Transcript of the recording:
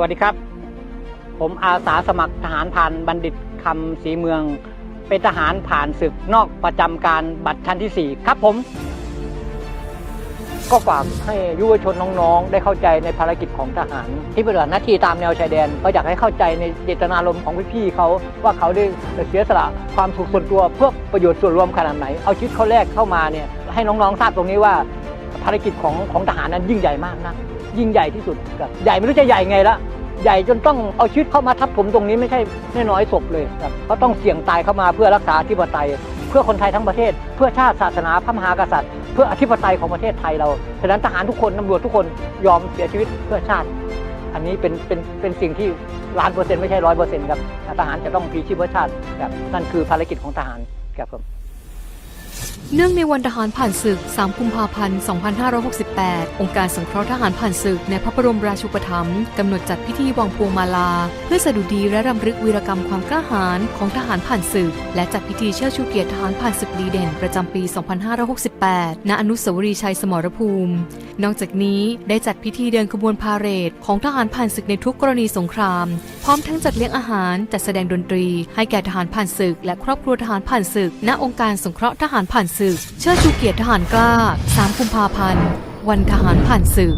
วัสดีครับ ผมอาสาสมัครทหารผ่านบัณฑิตคำศรีเมือง เป็นทหารผ่านศึกนอกประจำการบัตรชั้นที่ 4 ครับผม ก็ฝากให้ยุวชนน้องๆ ได้เข้าใจในภารกิจของทหาร ที่ปฏิบัติหน้าที่ตามแนวชายแดน ก็อยากให้เข้าใจในเจตนารมณ์ของพี่ๆเขา ว่าเขาได้เสียสละความสุขส่วนตัวเพื่อประโยชน์ส่วนรวมขนาดไหน เอาชีวิตเขาแรกเข้ามาเนี่ยให้น้องๆทราบตรงนี้ว่าภารกิจของของทหารนั้นยิ่งใหญ่มากนะยิ่งใหญ่ที่สุด ใหญ่ไม่รู้จะใหญ่ไงละ ใหญ่จนต้องเอาชีวิตเข้ามาทับถมตรงนี้ไม่ใช่น้อยศพเลยครับเขาต้องเสี่ยงตายเข้ามาเพื่อรักษาอธิปไตย เพื่อคนไทยทั้งประเทศ เพื่อชาติศาสนาพระมหากษัตริย์ เพื่ออธิปไตยของประเทศไทยเราฉะนั้นทหารทุกคนตำรวจทุกคนยอมเสียชีวิตเพื่อชาติ อันนี้เป็นเป็นเป็นสิ่งที่ล้านเปอร์เซ็นต์ไม่ใช่ร้อยเปอร์เซ็นต์ครับทหารจะต้องพีชีพเพื่อชาติครับนั่นคือภารกิจของทหารครับผม เนื่องในวันทหารผ่านศึก 3 กุมภาพันธ์ 2568 องค์การสงเคราะห์ทหารผ่านศึก ในพระบรมราชูปถัมภ์กำหนดจัดพิธีวางพวงมาลา เพื่อสดุดีและรำลึกวีรกรรมความกล้าหาญของทหารผ่านศึก และจัดพิธีเชิดชูเกียรติทหารผ่านศึกดีเด่น ประจำปี 2568 ณ อนุสาวรีย์ชัยสมรภูมิ นอกจากนี้ได้จัดพิธีเดินขบวนพาเหรดของทหารผ่านศึกในทุกกรณีสงคราม พร้อมทั้งจัดเลี้ยงอาหารจัดแสดงดนตรี ให้แก่ทหารผ่านศึก และครอบครัวทหารผ่านศึก ณองค์การสงเคราะห์ทหารผ่านศึก เชิดชูเกียรติทหารกล้า 3 กุมภาพันธ์ วันทหารผ่านศึก